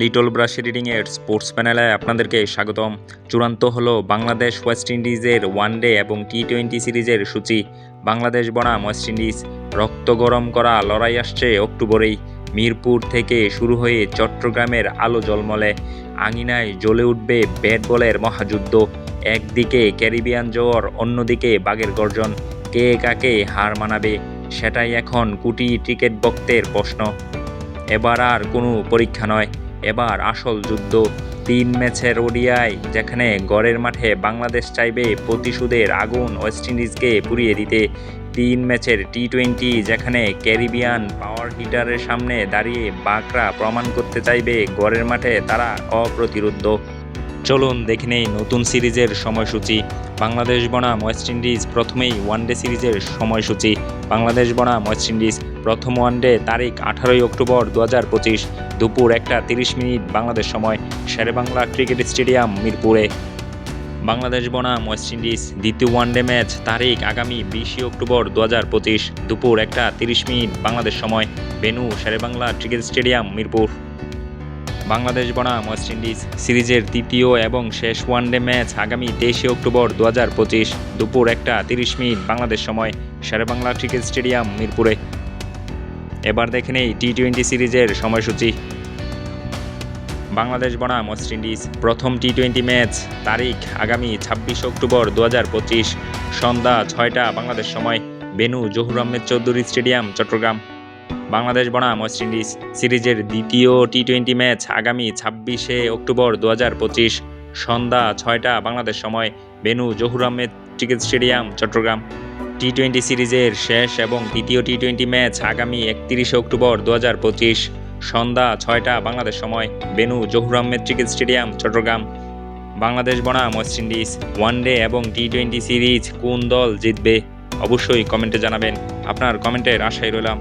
Little brush রিডিংয়ের sports প্যানেলে আপনাদেরকে স্বাগতম। চূড়ান্ত হলো বাংলাদেশ ওয়েস্ট ইন্ডিজের ওয়ানডে এবং টি টোয়েন্টি সিরিজের সূচি। বাংলাদেশ বনাম ওয়েস্ট ইন্ডিজ, রক্ত গরম করা লড়াই আসছে অক্টোবরেই। মিরপুর থেকে শুরু হয়ে চট্টগ্রামের আলো জলমলে। আঙিনায় জ্বলে উঠবে ব্যাট বলের মহাযুদ্ধ। একদিকে ক্যারিবিয়ান জোয়ার, অন্যদিকে বাঘের গর্জন। কে কাকে হার মানাবে, সেটাই এখন কুটি ক্রিকেট ভক্তের প্রশ্ন। এবার আর কোনো পরীক্ষা নয়। এবার আসল যুদ্ধ। তিন ম্যাচের ওডিআই, যেখানে গড়ের মাঠে বাংলাদেশ চাইবে প্রতিশোধের আগুন ওয়েস্ট ইন্ডিজকে পুড়িয়ে দিতে। তিন ম্যাচের টি টোয়েন্টি যেখানে ক্যারিবিয়ান পাওয়ার হিটারের সামনে দাঁড়িয়ে বাকরা প্রমাণ করতে চাইবে গড়ের মাঠে তারা অপ্রতিরোধ্য। চলুন দেখে নেই নতুন সিরিজের সময়সূচি। বাংলাদেশ বনাম ওয়েস্ট ইন্ডিজ প্রথমেই ওয়ানডে সিরিজের সময়সূচি। বাংলাদেশ বনাম ওয়েস্ট ইন্ডিজ প্রথম ওয়ানডে তারিখ আঠারোই অক্টোবর দু হাজার পঁচিশ দুপুর একটা তিরিশ মিনিট বাংলাদেশ সময় শেরেবাংলা ক্রিকেট স্টেডিয়াম মিরপুরে। বাংলাদেশ বনাম ওয়েস্ট ইন্ডিজ দ্বিতীয় ওয়ানডে ম্যাচ তারিখ আগামী বিশে অক্টোবর দু হাজার পঁচিশ দুপুর একটা তিরিশ মিনিট বাংলাদেশ সময় venue Sher-e-Bangla cricket stadium Mirpur. Bangladesh বনাম ওয়েস্ট ইন্ডিজ সিরিজের তৃতীয় এবং শেষ ওয়ানডে ম্যাচ আগামী তেইশে অক্টোবর দু হাজার পঁচিশ দুপুর একটা তিরিশ মিনিট বাংলাদেশ সময় শেরেবাংলা ক্রিকেট স্টেডিয়াম মিরপুরে। এবার দেখে নেই টি টোয়েন্টি সিরিজের সময়সূচি। বাংলাদেশ বনাম ওয়েস্ট ইন্ডিজ প্রথম টি টোয়েন্টি ম্যাচ তারিখ আগামী ছাব্বিশ অক্টোবর দু হাজার পঁচিশ সন্ধ্যা ছয়টা বাংলাদেশ সময় বেনু জহুর আহমেদ চৌধুরী স্টেডিয়াম, চট্টগ্রাম। বাংলাদেশ বনাম ওয়েস্ট ইন্ডিজ সিরিজের দ্বিতীয় টি টোয়েন্টি ম্যাচ আগামী ছাব্বিশে অক্টোবর দু হাজার পঁচিশ সন্ধ্যা ছয়টা বাংলাদেশ সময় venue Zahur Ahmed cricket stadium, Chattogram. T twenty সিরিজের শেষ এবং দ্বিতীয় টি টোয়েন্টি ম্যাচ আগামী একত্রিশে অক্টোবর দু হাজার পঁচিশ সন্ধ্যা ছয়টা বাংলাদেশ সময় venue Zahur Ahmed cricket stadium, Chattogram. Bangladesh বনাম ওয়েস্ট ইন্ডিজ ওয়ানডে এবং টি টোয়েন্টি সিরিজ কোন দল জিতবে? অবশ্যই কমেন্টে জানাবেন। আপনার কমেন্টের আশায় রইলাম।